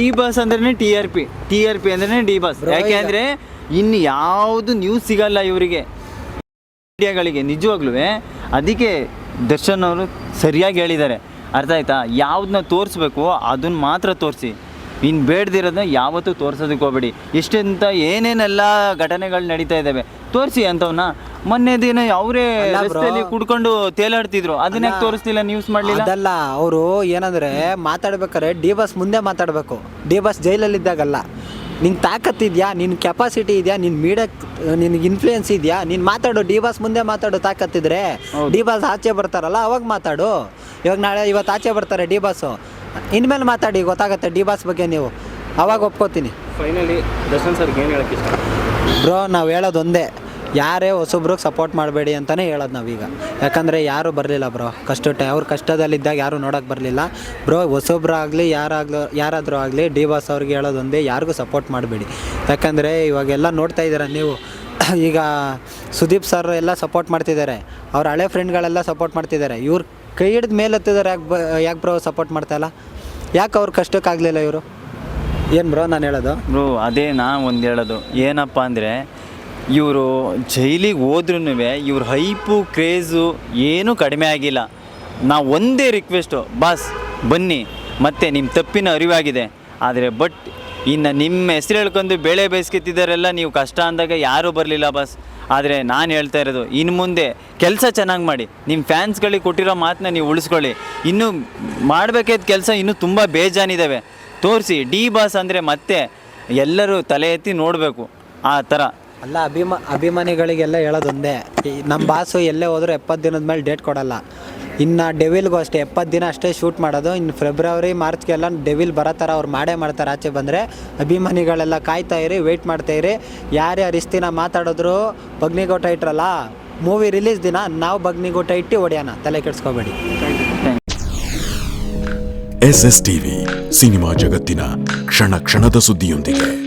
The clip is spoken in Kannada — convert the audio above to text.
ಡಿ ಬಸ್ ಅಂದ್ರೆ T R P T R P ಅಂದ್ರೆ ಡಿ ಬಸ್. ಯಾಕೆ ಅಂದ್ರೆ ಇನ್ನು ಯಾವುದು ನ್ಯೂಸ್ ಸಿಗಲ್ಲ ಇವರಿಗೆ. ಮೀಡಿಯಾಗಳಿಗೆ ನಿಜವಾಗ್ಲೂ ಅದಕ್ಕೆ ದರ್ಶನ್ ಅವರು ಸರಿಯಾಗಿ ಹೇಳಿದ್ದಾರೆ. ಅರ್ಥ ಆಯ್ತಾ? ಯಾವ್ದನ್ನ ತೋರಿಸ್ಬೇಕು ಅದನ್ನ ಮಾತ್ರ ತೋರಿಸಿ. ಇನ್ನು ಬೇಡದಿರೋದನ್ನ ಯಾವತ್ತೂ ತೋರ್ಸೋದಕ್ಕೆ ಹೋಗ್ಬೇಡಿ. ಎಷ್ಟೆಂತ ಏನೇನೆಲ್ಲ ಘಟನೆಗಳು ನಡೀತಾ ಇದ್ದಾವೆ ತೋರಿಸಿ ಅಂತವನ್ನ ಮೊನ್ನೆ ದಿನ ಅವರೇ ಅಲ್ಲ bro. ರಸ್ತೆಯಲ್ಲಿ ಕುಡ್ಕೊಂಡು ತೇಲಾಡ್ತಿದ್ರು. ಅದನ್ನ ಯಾಕೆ. ತೋರಿಸ್ತಿಲ್ಲ ನ್ಯೂಸ್ ಮಾಡಲಿಲ್ಲ? ಅದಲ್ಲ ಅವರು ಏನಂದ್ರೆ ಮಾತಾಡ್ಬೇಕಾರೆ ಡಿ ಬಸ್ ಮುಂದೆ ಮಾತಾಡಬೇಕು. ಡಿ ಬಸ್ ಜೈಲಲ್ಲಿ ಇದ್ದಾಗಲ್ಲ ನಿನ್ ಇದೆಯಾ? ನಿನ್ ಕೆಪಾಸಿಟಿ ಇದೆಯಾ? ನಿನ್ ಮೀಡಕ್ ನಿನ್ಗೆ ಇನ್ಫ್ಲೂಯೆನ್ಸ್ ಇದೆಯಾ? ನೀನ್ ಮಾತಾಡು ಡಿ ಬಸ್ ಮುಂದೆ ಮಾತಾಡು ತಾಕತ್ತಿದ್ರೆ. ಡಿ ಬಸ್ ಆಚೆ ಬರ್ತಾರಲ್ಲ ಅವಾಗ ಮಾತಾಡು. ಇವಾಗ ನಾಳೆ ಇವತ್ತು ಆಚೆ ಬರ್ತಾರೆ ಡಿ ಬಸ್ಸು ಇನ್ಮೇಲೆ ಮಾತಾಡಿ ಗೊತ್ತಾಗತ್ತೆ ಡಿ ಬಸ್ ಬಗ್ಗೆ ನೀವು. ಅವಾಗ ಒಪ್ಕೋತೀನಿ. ಫೈನಲಿ ದರ್ಶನ್ ಸರ್ಗೆ ಏನು ಹೇಳಕ್ಕೆ ಇಷ್ಟ? ಬ್ರೋ ನಾವು ಹೇಳೋದು ಒಂದೇ ಯಾರೇ ಹೊಸಬ್ರಿಗೆ ಸಪೋರ್ಟ್ ಮಾಡಬೇಡಿ ಅಂತಲೇ ಹೇಳೋದು ನಾವೀಗ. ಯಾಕಂದರೆ ಯಾರೂ ಬರಲಿಲ್ಲ ಬ್ರೋ ಕಷ್ಟ ಅವ್ರ ಕಷ್ಟದಲ್ಲಿದ್ದಾಗ ಯಾರೂ ನೋಡೋಕೆ ಬರಲಿಲ್ಲ. ಬ್ರೋ ಹೊಸೊಬ್ಬರಾಗಲಿ ಯಾರಾಗ್ಲೂ ಯಾರಾದರೂ ಆಗಲಿ ಡಿ ಬಾಸ್ ಅವ್ರಿಗೆ ಹೇಳೋದೊಂದೇ ಯಾರಿಗೂ ಸಪೋರ್ಟ್ ಮಾಡಬೇಡಿ. ಯಾಕಂದರೆ ಇವಾಗೆಲ್ಲ ನೋಡ್ತಾ ಇದ್ದೀರ ನೀವು. ಈಗ ಸುದೀಪ್ ಸರ್ ಎಲ್ಲ ಸಪೋರ್ಟ್ ಮಾಡ್ತಿದ್ದಾರೆ. ಅವ್ರ ಹಳೆ ಫ್ರೆಂಡ್ಗಳೆಲ್ಲ ಸಪೋರ್ಟ್ ಮಾಡ್ತಿದ್ದಾರೆ. ಇವ್ರು ಕೈ ಹಿಡಿದು ಮೇಲೆ ಹತ್ತಿದ್ದಾರೆ ಯಾಕೆ ಬ ಯಾಕೆ ಬ್ರೋ ಸಪೋರ್ಟ್ ಮಾಡ್ತಾಯಿಲ್ಲ ಯಾಕೆ ಅವ್ರ ಕಷ್ಟಕ್ಕಾಗಲಿಲ್ಲ ಇವರು? ಏನು ಬ್ರೋ ನಾನು ಹೇಳೋದು? ಬ್ರೋ ಅದೇ ನಾ ಒಂದು ಹೇಳೋದು. ಏನಪ್ಪ ಅಂದರೆ ಇವರು ಜೈಲಿಗೆ ಹೋದ್ರೂ ಇವ್ರ ಹೈಪು, ಕ್ರೇಜು ಏನೂ ಕಡಿಮೆ ಆಗಿಲ್ಲ. ನಾವು ಒಂದೇ ರಿಕ್ವೆಸ್ಟು ಬಾಸ್, ಬನ್ನಿ, ಮತ್ತೆ ನಿಮ್ಮ ತಪ್ಪಿನ ಅರಿವಾಗಿದೆ. ಆದರೆ ಬಟ್ ಇನ್ನು ನಿಮ್ಮ ಹೆಸರು ಹೇಳ್ಕೊಂಡು ಬೇಳೆ ಬೇಯಿಸ್ಕೊತಿದ್ದಾರೆಲ್ಲ ನೀವು ಕಷ್ಟ ಅಂದಾಗ ಯಾರೂ ಬರಲಿಲ್ಲ ಬಾಸ್. ಆದರೆ ನಾನು ಹೇಳ್ತಾ ಇರೋದು ಇನ್ನು ಮುಂದೆ ಕೆಲಸ ಚೆನ್ನಾಗಿ ಮಾಡಿ. ನಿಮ್ಮ ಫ್ಯಾನ್ಸ್ಗಳಿಗೆ ಕೊಟ್ಟಿರೋ ಮಾತನ್ನ ನೀವು ಉಳಿಸ್ಕೊಳ್ಳಿ. ಇನ್ನೂ ಮಾಡಬೇಕಾದ ಕೆಲಸ ಇನ್ನೂ ತುಂಬ ಬೇಜಾನಿದ್ದಾವೆ ತೋರಿಸಿ, ಡಿ ಬಾಸ್ ಅಂದರೆ ಮತ್ತೆ ಎಲ್ಲರೂ ತಲೆ ಎತ್ತಿ ನೋಡಬೇಕು. ಆ ಥರ ಅಲ್ಲ, ಅಭಿಮಾ, ಅಭಿಮಾನಿಗಳಿಗೆಲ್ಲ ಹೇಳೋದೊಂದೇ. ಈ ನಮ್ಮ ಬಾಸು ಎಲ್ಲೇ ಹೋದರೂ ಎಪ್ಪತ್ತು ದಿನದ ಮೇಲೆ ಡೇಟ್ ಕೊಡಲ್ಲ. ಇನ್ನು ಡೆವಿಲ್ಗೂ ಅಷ್ಟೇ, ಎಪ್ಪತ್ತು ದಿನ ಅಷ್ಟೇ ಶೂಟ್ ಮಾಡೋದು. ಇನ್ನು ಫೆಬ್ರವರಿ, ಮಾರ್ಚ್ಗೆಲ್ಲ ಡೆವಿಲ್ ಬರೋ ಥರ ಅವ್ರು ಮಾಡೇ ಮಾಡ್ತಾರೆ. ಆಚೆ ಬಂದರೆ ಅಭಿಮಾನಿಗಳೆಲ್ಲ ಕಾಯ್ತಾ ಇರಿ ವೆಯ್ಟ್ ಮಾಡ್ತಾ ಇರಿ. ಯಾರ್ಯಾರು ಇಷ್ಟಿನ ಮಾತಾಡಿದ್ರು, ಬಗ್ನಿಗೋಟ ಇಟ್ರಲ್ಲ ಮೂವಿ ರಿಲೀಸ್ ದಿನ ನಾವು ಬಗ್ನಿಗೋಟ ಇಟ್ಟು ಹೊಡೆಯೋಣ ತಲೆ ಕೆಡಿಸ್ಕೋಬೇಡಿ. ಎಸ್ ಎಸ್ ಟಿವಿ ಸಿನಿಮಾ ಜಗತ್ತಿನ ಕ್ಷಣ ಕ್ಷಣದ ಸುದ್ದಿಯೊಂದಿಗೆ.